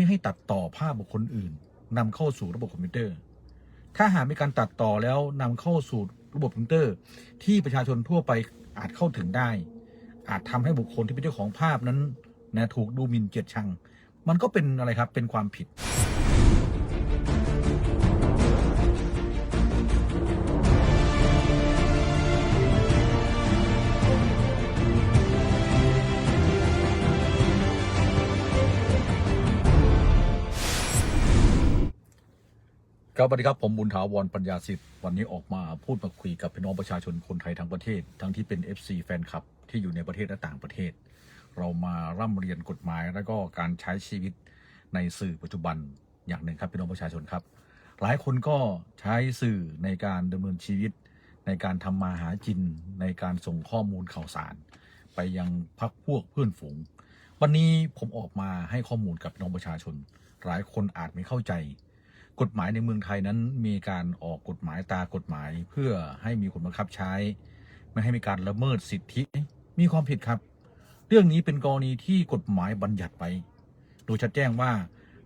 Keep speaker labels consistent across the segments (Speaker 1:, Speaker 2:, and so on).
Speaker 1: ไม่ให้ตัดต่อภาพบุคคลอื่นนำเข้าสู่ระบบคอมพิวเตอร์ ถ้าหากมีการตัดต่อแล้วนำเข้าสู่ระบบคอมพิวเตอร์ ที่ประชาชนทั่วไปอาจเข้าถึงได้ อาจทำให้บุคคลที่เป็นเจ้าของภาพนั้นนะถูกดูหมิ่นเกียดชัง มันก็เป็นอะไรครับเป็นความผิด ครับสวัสดีครับ ผมบุญถาวรปัญญาสิทธิ์วันนี้ออกมาพูดมาคุยกับพี่น้องประชาชนคนไทยทั้งประเทศ ทั้งที่เป็น FC แฟนคลับที่อยู่ในประเทศและต่างประเทศ เรามาร่ำเรียนกฎหมาย และก็การใช้ชีวิตในสื่อปัจจุบันอย่างหนึ่งครับพี่น้องประชาชนครับ หลายคนก็ใช้สื่อในการดำเนินชีวิต ในการทำมาหากินในการส่งข้อมูลข่าวสาร ไปยังพักพวกเพื่อนฝูง วันนี้ผมออกมาให้ข้อมูลกับพี่น้องประชาชน หลายคนอาจไม่เข้าใจ กฎหมายในเมืองไทยนั้นมีการออกกฎหมายตากฎหมาย เพื่อให้มีผลบังคับใช้ ไม่ให้มีการละเมิดสิทธิมีความผิดครับ เรื่องนี้เป็นกรณีที่กฎหมายบัญญัติไป โดยชัดแจ้งว่า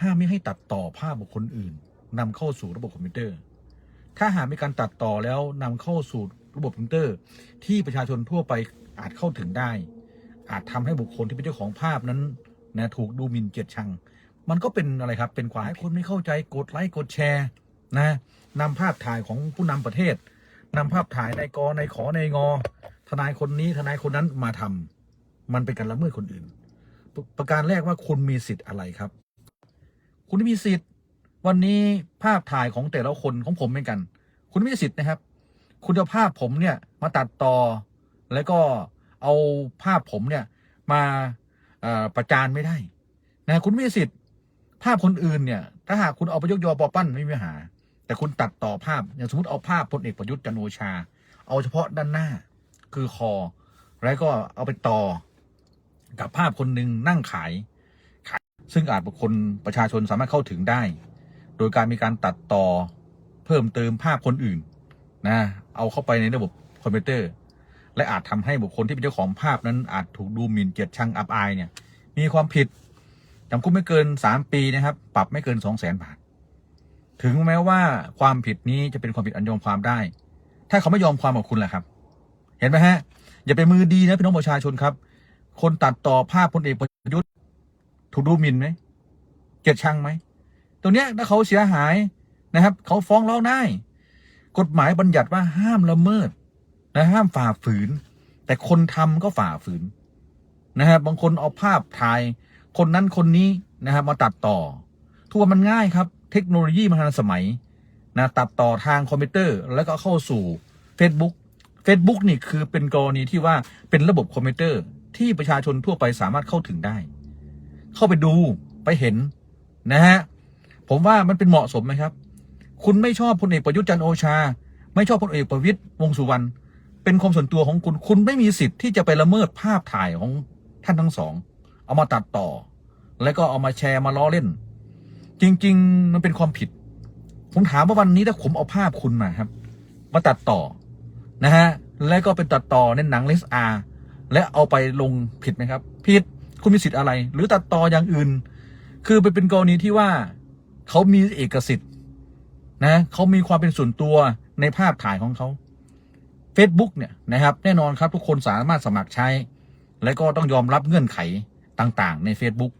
Speaker 1: ห้ามไม่ให้ตัดต่อภาพบุคคลอื่นนำเข้าสู่ระบบคอมพิวเตอร์ ถ้าหากมีการตัดต่อแล้วนำเข้าสู่ระบบคอมพิวเตอร์ ที่ประชาชนทั่วไปอาจเข้าถึงได้ อาจทำให้บุคคลที่เป็นเจ้าของภาพนั้นนะถูกดูหมิ่นเกียดชัง มันก็เป็นอะไรครับ เป็นความให้คนไม่เข้าใจกดไลค์กดแชร์นะนำภาพถ่ายของผู้นำประเทศนำภาพถ่ายในกในขอในงอ ทนายคนนี้ทนายคนนั้นมาทำมันเป็นการละเมิดคนอื่นปประการแรกว่าคุณมีสิทธิ์อะไรครับ คุณไม่มีสิทธิ์ วันนี้ภาพถ่ายของแต่ละคนของผมเหมือนกัน คุณไม่มีสิทธิ์นะครับ คุณเอาภาพผมเนี่ยมาตัดต่อ แล้วก็เอาภาพผมเนี่ยมาประจานไม่ได้นะคุณไม่มีสิทธิ์ ภาพคนอื่นเนี่ย ถ้าหากคุณเอาไปยกยอปอปั้นไม่มีปัญหา แต่คุณตัดต่อภาพ อย่างสมมติเอาภาพพลเอกประยุทธ์จันโอชา เอาเฉพาะด้านหน้า คือคอ แล้วก็เอาไปต่อ กับภาพคนหนึ่งนั่งขายขาย ซึ่งอาจบุคคลประชาชนสามารถเข้าถึงได้ โดยการมีการตัดต่อเพิ่มเติมภาพคนอื่นนะเอาเข้าไปในระบบคอมพิวเตอร์ และอาจทำให้บุคคลที่เป็นเจ้าของภาพนั้นอาจถูกดูหมิ่นเกลียดชังอับอายเนี่ย มีความผิด จำคุกไม่เกินสามปีนะครับ ปรับไม่เกินสองแสนบาท ถึงแม้ว่าความผิดนี้จะเป็นความผิดอันยอมความได้ ถ้าเขาไม่ยอมความกับคุณแหละครับ เห็นไหมฮะ อย่าไปมือดีนะพี่น้องประชาชนครับ คนตัดต่อภาพพลเอกประยุทธ์ถูกดูหมิ่นไหมเกลียดชังไหมตรงเนี้ยถ้าเขาเสียหายนะครับ เขาฟ้องร้องได้ กฎหมายบัญญัติว่าห้ามละเมิดนะห้ามฝ่าฝืน แต่คนทำก็ฝ่าฝืนนะครับบางคนเอาภาพถ่าย คนนั้นคนนี้นะครับมาตัดต่อ ทุกวันมันง่ายครับ เทคโนโลยีมันทันสมัยนะตัดต่อทางคอมพิวเตอร์ แล้วก็เข้าสู่ Facebook Facebook นี่คือเป็นกรณีที่ว่าเป็นระบบคอมพิวเตอร์ที่ประชาชนทั่วไปสามารถเข้าถึงได้ เข้าไปดูไปเห็นนะฮะผมว่ามันเป็นเหมาะสมไหมครับ คุณไม่ชอบพลเอกประยุทธ์จันโอชา ไม่ชอบพลเอกประวิตยวงสุวรรณเป็นความส่วนตัวของคุณ คุณไม่มีสิทธิ์ที่จะไปละเมิดภาพถ่ายของท่านทั้งสอง เอามาตัดต่อ แล้วก็เอามาแชร์มาล้อเล่น จริง ๆ มันเป็นความผิด ผมถามว่าวันนี้ถ้าผมเอาภาพคุณมาครับ มาตัดต่อนะฮะแล้วก็เป็นตัดต่อในหนังเลสอาและเอาไปลงผิดไหมครับ ผิดคุณมีสิทธิ์อะไร หรือตัดต่ออย่างอื่น คือไปเป็นกรณีที่ว่าเขามีเอกสิทธิ์นะเขามีความเป็นส่วนตัวในภาพถ่ายของเขา Facebook เนี่ยนะครับ แน่นอนครับทุกคนสามารถสมัครใช้ และก็ต้องยอมรับเงื่อนไข ต่างๆ ใน Facebook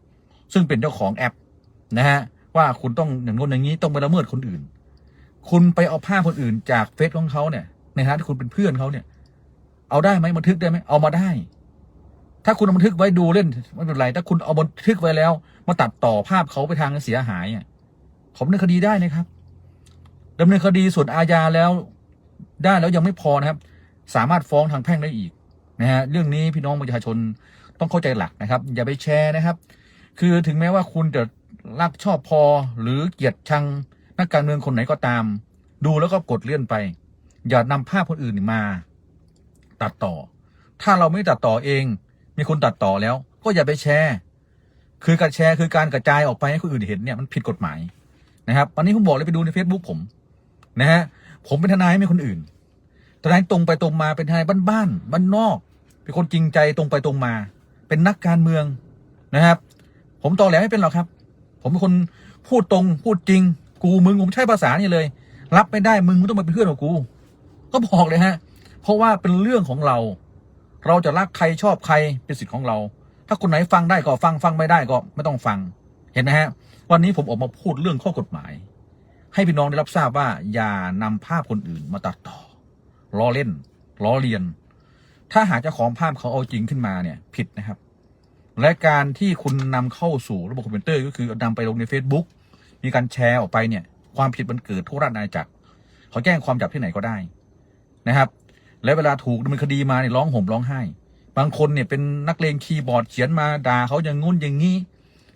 Speaker 1: ซึ่งเป็นเจ้าของแอปนะฮะว่าคุณต้องอย่างโน้นอย่างนี้ต้องไปละเมิดคนอื่น คุณไปเอาภาพคนอื่นจากเฟซของเขาเนี่ยในฐานะที่คุณเป็นเพื่อนเขาเนี่ย เอาได้ไหมบันทึกได้ไหมเอามาได้ ถ้าคุณเอาบันทึกไว้ดูเล่นไม่เป็นไรถ้าคุณเอาบันทึกไว้แล้ว มาตัดต่อภาพเขาไปทางเสียหายอะผมดำเนินคดีได้นะครับดำเนินคดีส่วนอาญาแล้วได้แล้วยังไม่พอนะครับ สามารถฟ้องทางแพ่งได้อีกนะฮะเรื่องนี้พี่น้องประชาชน ต้องเข้าใจหลักนะครับ อย่าไปแชร์นะครับ คือถึงแม้ว่าคุณจะรักชอบพอหรือเกลียดชังนักการเมืองคนไหนก็ตาม ดูแล้วก็กดเลื่อนไป อย่านำภาพคนอื่นมา ตัดต่อ ถ้าเราไม่ตัดต่อเอง มีคนตัดต่อแล้ว ก็อย่าไปแชร์ คือการแชร์คือการกระจายออกไปให้คนอื่นเห็นเนี่ยมันผิดกฎหมายนะครับวันนี้ผมบอกเลยไปดูใน Facebook ผมนะฮะผมเป็นทนายไม่คนอื่นทนายตรงไปตรงมาเป็นทนายบ้านๆบ้านนอก เป็นคนจริงใจตรงไปตรงมา เป็นนักการเมืองนะครับ ผมตอแหลไม่เป็นหรอกครับ ผมเป็นคนพูดตรงพูดจริง กูมึงผมใช้ภาษานี่เลย รับไม่ได้มึงไม่ต้องมาเป็นเพื่อนกับกู ก็บอกเลยฮะ เพราะว่าเป็นเรื่องของเรา เราจะรักใครชอบใครเป็นสิทธิ์ของเรา ถ้าคนไหนฟังได้ก็ฟังฟังไม่ได้ก็ไม่ต้องฟัง เห็นไหมฮะ วันนี้ผมออกมาพูดเรื่องข้อกฎหมาย ให้พี่น้องได้รับทราบว่าอย่านำภาพคนอื่นมาตัดต่อล้อเล่นล้อเลียน ถ้าหากเจ้าของภาพเขาเอาจริงขึ้นมาเนี่ยผิดนะครับ และการที่คุณนำเข้าสู่ระบบคอมพิวเตอร์ก็คือนำไปลงใน Facebook มีการแชร์ออกไปเนี่ย ความผิดมันเกิดทั่วราชอาณาจักรเขาแจ้งความจับที่ไหนก็ได้นะครับ และเวลาถูกดำเนินคดีมาเนี่ยร้องห่มร้องไห้ บางคนเนี่ยเป็นนักเลงคีย์บอร์ดเขียนมาด่าเขาอย่างงุ้นอย่างงี้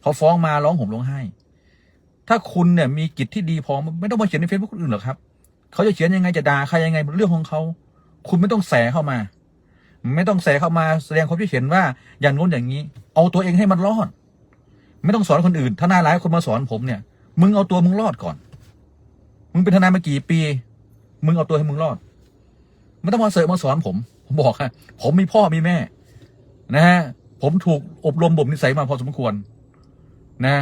Speaker 1: เขาฟ้องมาร้องห่มร้องไห้ ถ้าคุณเนี่ยมีจิตที่ดีพอไม่ต้องมาเขียนในเฟซบุ๊กคนอื่นหรอกครับเขาจะเขียนยังไงจะด่าใครยังไงเป็นเรื่องของเขาคุณไม่ต้องแสเข้ามา ไม่ต้องแสเข้ามาแสดงความคิดเห็นว่าอย่างนู้นอย่างนี้ เอาตัวเองให้มันรอด ไม่ต้องสอนคนอื่นทนายหลายคนมาสอนผมเนี่ย มึงเอาตัวมึงรอดก่อน มึงเป็นทนายมากี่ปี มึงเอาตัวให้มึงรอด ไม่ต้องมาเสริมมาสอนผม ผมบอกฮะผมมีพ่อมีแม่ นะฮะผมถูกอบรมบ่มนิสัยมาพอสมควร นะ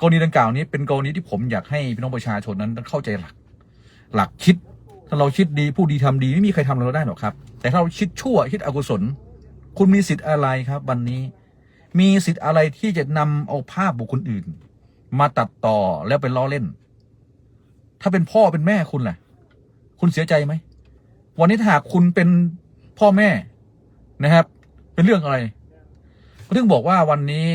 Speaker 1: กรณีดังกล่าวนี้เป็นกรณีที่ผมอยากให้พี่น้องประชาชนนั้นเข้าใจหลัก หลักคิด ถ้าเราคิดดีผู้ดีทำดีไม่มีใครทำเราได้หรอกครับ แต่ถ้าเราคิดชั่วคิดอกุศล คุณมีสิทธิ์อะไรครับ วันนี้ มีสิทธิ์อะไรที่จะนำเอาภาพบุคคลอื่น มาตัดต่อแล้วไปล้อเล่น ถ้าเป็นพ่อเป็นแม่คุณล่ะ คุณเสียใจไหมวันนี้ถ้าหากคุณเป็นพ่อแม่นะครับ เป็นเรื่องอะไรก็ถึงบอกว่าวันนี้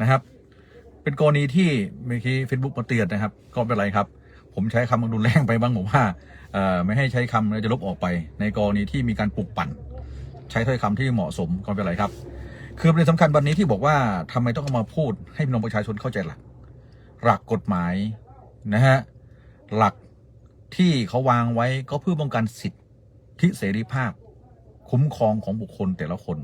Speaker 1: นะครับ เป็นกรณีที่เมื่อกี้เฟซบุ๊กมาเตือนนะครับ ก็ไม่เป็นไรครับ ผมใช้คำรุนแรงไปบ้างผมว่าไม่ให้ใช้คำแล้วจะลบออกไป ในกรณีที่มีการปลุกปั่น ใช้ถ้อยคำที่เหมาะสมก็ไม่เป็นไรครับ คือประเด็นสำคัญวันนี้ที่บอกว่าทำไมต้องเอามาพูดให้พี่น้องประชาชนเข้าใจหลัก หลักกฎหมายนะฮะหลักที่เขาวางไว้ก็เพื่อป้องกันสิทธิเสรีภาพ คุ้มครองของบุคคลแต่ละคน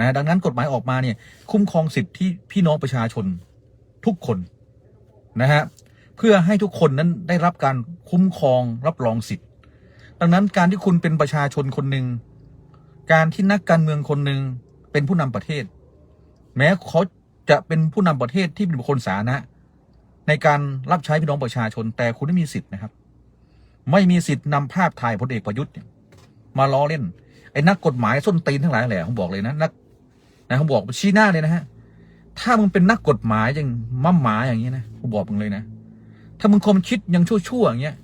Speaker 1: นะดังนั้นกฎหมายออกมาเนี่ยคุ้มครองสิทธิพี่น้องประชาชนทุกคนนะฮะเพื่อให้ทุกคนนั้นได้รับการคุ้มครองรับรองสิทธิ์ ดังนั้นการที่คุณเป็นประชาชนคนหนึ่งการที่นักการเมืองคนหนึ่งเป็นผู้นำประเทศ แม้เขาจะเป็นผู้นำประเทศที่เป็นบุคคลสาธารณะในการรับใช้พี่น้องประชาชน แต่คุณไม่มีสิทธิ์นะครับ ไม่มีสิทธิ์นำภาพถ่ายพลเอกประยุทธ์มาล้อเล่นไอ้นักกฎหมายส้นตีนทั้งหลายแหละผมบอกเลยนะนัก นะผมบอกชี้หน้าเลยนะฮะ ถ้ามึงเป็นนักกฎหมายอย่างมั่มหมาอย่างนี้นะผมบอกมึงเลยนะ ถ้ามึงคมคิดยังชั่วๆอย่างเงี้ย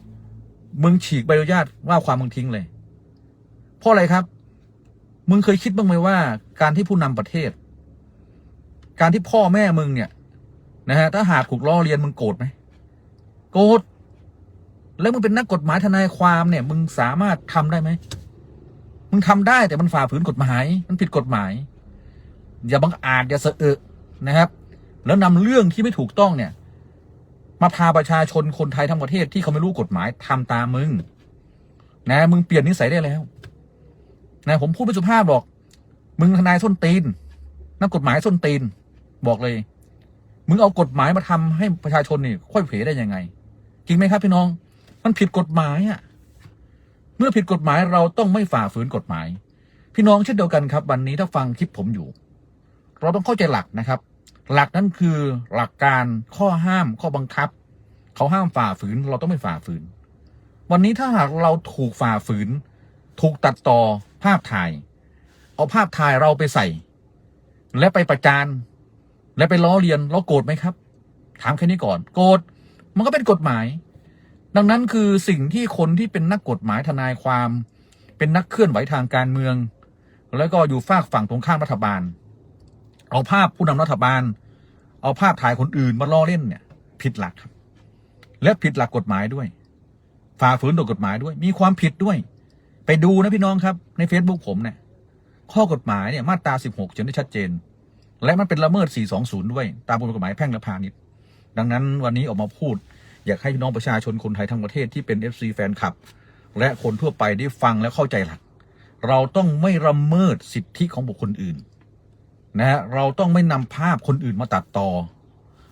Speaker 1: มึงฉีกใบอนุญาตว่าความมึงทิ้งเลย เพราะอะไรครับ มึงเคยคิดบ้างไหมว่า การที่ผู้นำประเทศ การที่พ่อแม่มึงเนี่ย นะฮะ ถ้าหากถูกล้อเลียนมึงโกรธไหมโกรธ แล้วมึงเป็นนักกฎหมายทนายความเนี่ย มึงสามารถทำได้ไหม มึงทำได้แต่มันฝ่าฝืนกฎหมาย มันผิดกฎหมาย อย่าบังอาจอย่าเสอะเอะนะครับ แล้วนำเรื่องที่ไม่ถูกต้องเนี่ย มาพาประชาชนคนไทยทั้งประเทศที่เขาไม่รู้กฎหมายทำตามมึง นะ มึงเปลี่ยนนิสัยได้แล้ว นะผมพูดไม่สุภาพหรอก มึงทนายส้นตีนนักกฎหมายส้นตีน บอกเลย มึงเอากฎหมายมาทำให้ประชาชนนี่ค่อยเผยได้ยังไง จริงไหมครับพี่น้อง มันผิดกฎหมายอะ เมื่อผิดกฎหมายเราต้องไม่ฝ่าฝืนกฎหมาย พี่น้องเช่นเดียวกันครับ วันนี้ถ้าฟังคลิปผมอยู่ เราต้องเข้าใจหลักนะครับ หลักนั้นคือหลักการข้อห้ามข้อบังคับ เขาห้ามฝ่าฝืน เราต้องไม่ฝ่าฝืน วันนี้ถ้าหากเราถูกฝ่าฝืน ถูกตัดต่อภาพถ่าย เอาภาพถ่ายเราไปใส่ และไปประจานและไปล้อเลียนเราโกรธไหมครับ ถามแค่นี้ก่อน โกรธมันก็เป็นกฎหมาย ดังนั้นคือสิ่งที่คนที่เป็นนักกฎหมายทนายความ เป็นนักเคลื่อนไหวทางการเมือง แล้วก็อยู่ฝากฝั่งตรงข้ามรัฐบาล เอาภาพผู้นำรัฐบาล เอาภาพถ่ายคนอื่นมาล้อเล่นเนี่ย ผิดหลักครับ และผิดหลักกฎหมายด้วย ฝ่าฝืนต่อกฎหมายด้วย มีความผิดด้วย ไปดูนะพี่น้องครับ ใน Facebook ผมเนี่ยข้อกฎหมายเนี่ยมาตรา 16 เขียนได้ชัดเจน และมันเป็นละเมิด 420 ด้วย ตามประมวลกฎหมายแพ่งและพาณิชย์ดังนั้นวันนี้ออกมาพูด อยากให้พี่น้องประชาชนคนไทยทั้งประเทศที่เป็น FC แฟนคลับ และคนทั่วไปได้ฟังและเข้าใจหลัก เราต้องไม่ละเมิดสิทธิของบุคคลอื่น นะฮะเราต้องไม่นำภาพคนอื่นมาตัดต่อ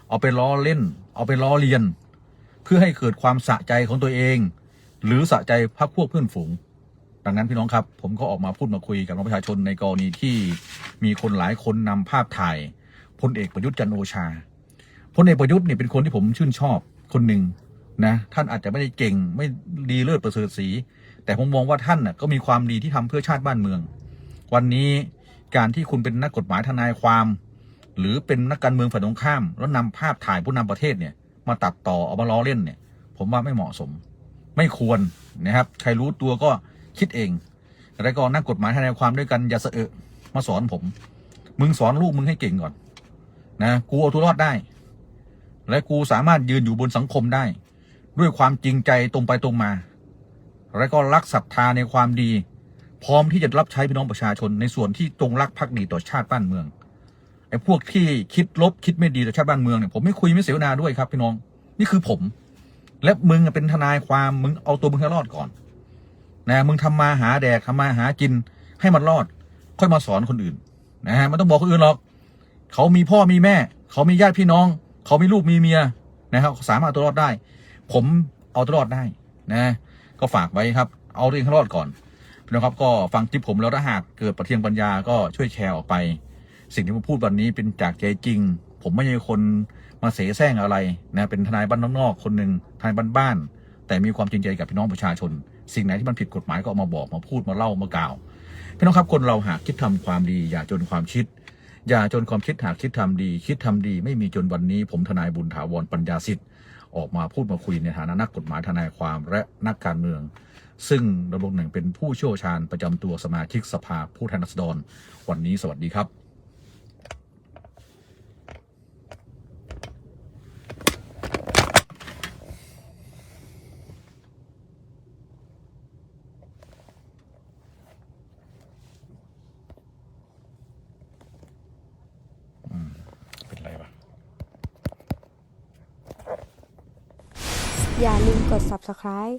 Speaker 1: เอาไปล้อเล่น เอาไปล้อเลียน เพื่อให้เกิดความสะใจของตัวเอง หรือสะใจพรรคพวกเพื่อนฝูง ดังนั้นพี่น้องครับ ผมก็ออกมาพูดมาคุยกับประชาชนในกรณีที่มีคนหลายคนนำภาพถ่ายพลเอกประยุทธ์จันโอชาพลเอกประยุทธ์เนี่ยเป็นคนที่ผมชื่นชอบคนหนึ่งนะท่านอาจจะไม่ได้เก่งไม่ดีเลิศประเสริฐสี แต่ผมมองว่าท่านน่ะก็มีความดีที่ทำเพื่อชาติบ้านเมือง วันนี้ การที่คุณเป็นนักกฎหมายทนายความ หรือเป็นนักการเมืองฝ่ายตรงข้าม แล้วนำภาพถ่ายผู้นำประเทศเนี่ยมาตัดต่อเอามาล้อเล่นเนี่ย ผมว่าไม่เหมาะสม ไม่ควรนะครับ ใครรู้ตัวก็คิดเองแล้วก็นักกฎหมายทนายความด้วยกันอย่าเสอะมาสอนผม มึงสอนลูกมึงให้เก่งก่อน นะกูเอาตัวรอดได้ และกูสามารถยืนอยู่บนสังคมได้ ด้วยความจริงใจตรงไปตรงมา และก็รักศรัทธาในความดี พร้อมที่จะรับใช้พี่น้องประชาชนในส่วนที่ตรงรักภักดีต่อชาติบ้านเมืองไอ้พวกที่คิดลบคิดไม่ดีต่อชาติบ้านเมืองเนี่ยผมไม่คุยไม่เสวนาด้วยครับพี่น้องนี่คือผม และมึงเป็นทนายความมึงเอาตัวมึงให้รอดก่อนนะมึงทำมาหาแดกทำมาหากินให้มันรอด ค่อยมาสอนคนอื่นนะฮะมันต้องบอกคนอื่นหรอก เขามีพ่อมีแม่ เขามีญาติพี่น้อง เขามีลูกมีเมียนะครับสามารถเอาตัวรอดได้ ผมเอาตัวรอดได้นะ ก็ฝากไว้ครับ เอาตัวเองให้รอดก่อน นะครับ ก็ฟังคลิปผมแล้วถ้าหากเกิดประเทียงปัญญาก็ช่วยแชร์ออกไป สิ่งที่ผมพูดวันนี้เป็นจากใจจริง ผมไม่ใช่คนมาเสแสร้งอะไรนะเป็นทนายบ้านนอกๆคนหนึ่งทนายบ้านๆแต่มีความจริงใจกับพี่น้องประชาชน สิ่งไหนที่มันผิดกฎหมายก็เอามาบอกมาพูดมาเล่ามากล่าวพี่น้องครับคนเราหากคิดทำความดี อย่าจนความคิด อย่าจนความคิดหากคิดทำดี คิดทำดี ไม่มีจนวันนี้ ผมทนายบุญถาวรปัญญาสิทธิ์ออกมาพูดมาคุยในฐานะนักกฎหมายทนายความและนักการเมือง ซึ่งดำรงหนึ่งเป็นผู้เชี่ยวชาญประจำตัวสมาชิกสภาผู้แทนราษฎร วันนี้สวัสดีครับเป็นไรวะ
Speaker 2: อย่าลืมกด subscribe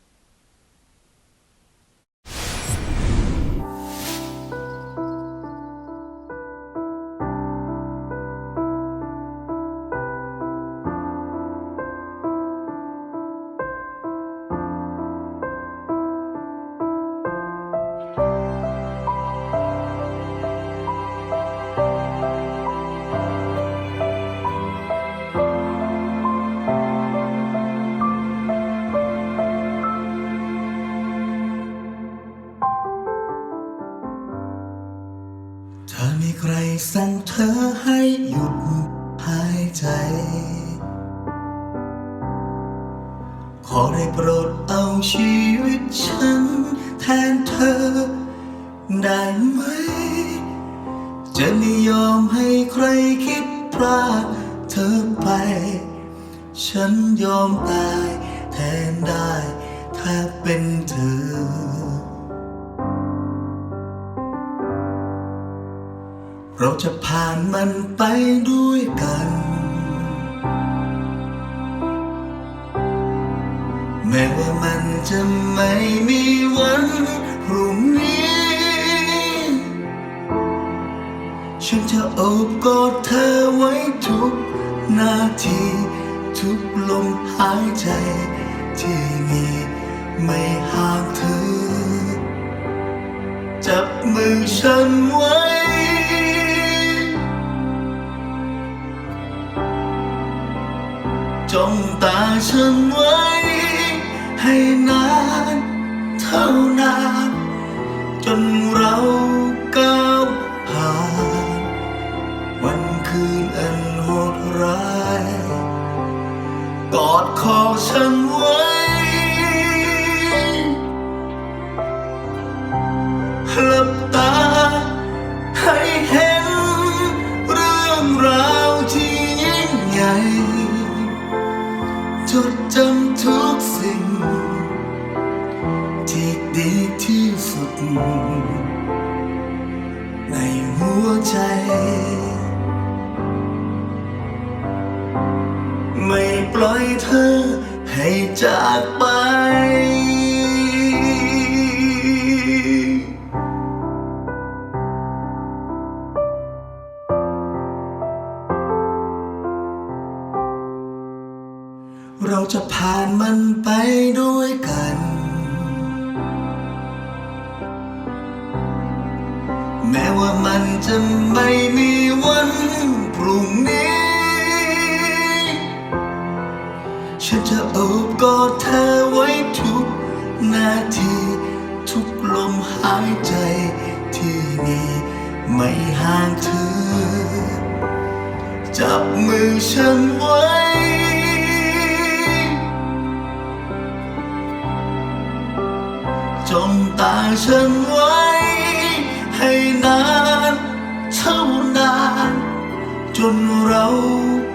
Speaker 3: ได้ไหม จะไม่ยอมให้ใครคิดพลาดเธอไป ฉันยอมตายแทนได้ ถ้าเป็นเธอ เราจะผ่านมันไปด้วยกันแม้ว่ามันจะไม่มีวันพรุ่งนี้ ฉันจะโอบกอดเธอไว้ทุกนาที ทุกลมหายใจ ที่มีไม่ห่างเธอ จับมือฉันไว้ จ้องตาฉันไว้ ให้นานเท่านาน จนเราก้าวผ่านวัน คืนอันโหดร้ายกอดคอฉันไว้ ไม่ห่างเธอ จับมือฉันไว้ จ้องตาฉันไว้ ให้นานเท่านาน จนเรา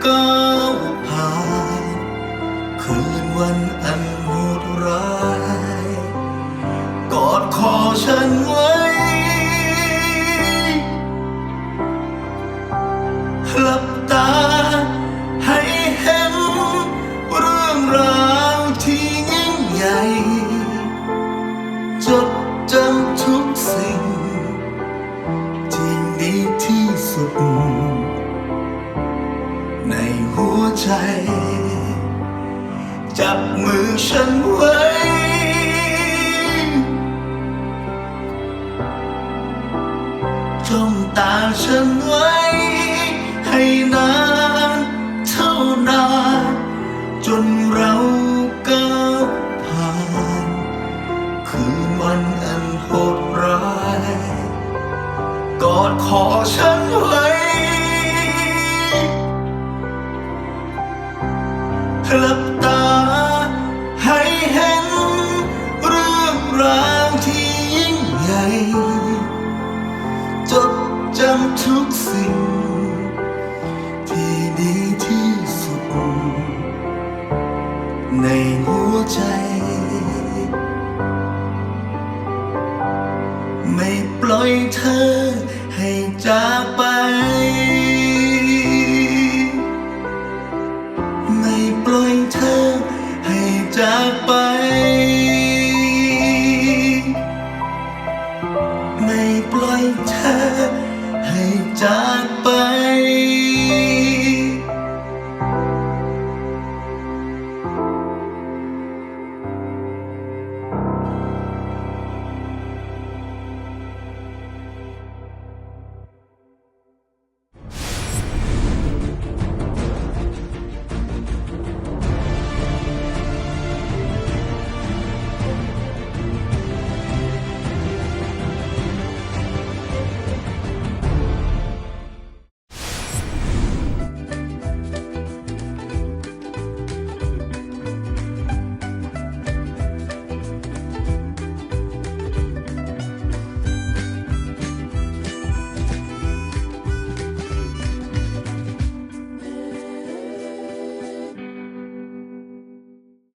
Speaker 3: ก้าวผ่านคืนวันอันโหดร้าย กอดคอฉันไว้ กอฉันไว้หลับตาให้เห็น เรื่องราวที่ยิ่งใหญ่ จดจำทุกสิ่ง ที่ดีที่สุด ในหัวใจไม่ปล่อยเธอ ให้จากไป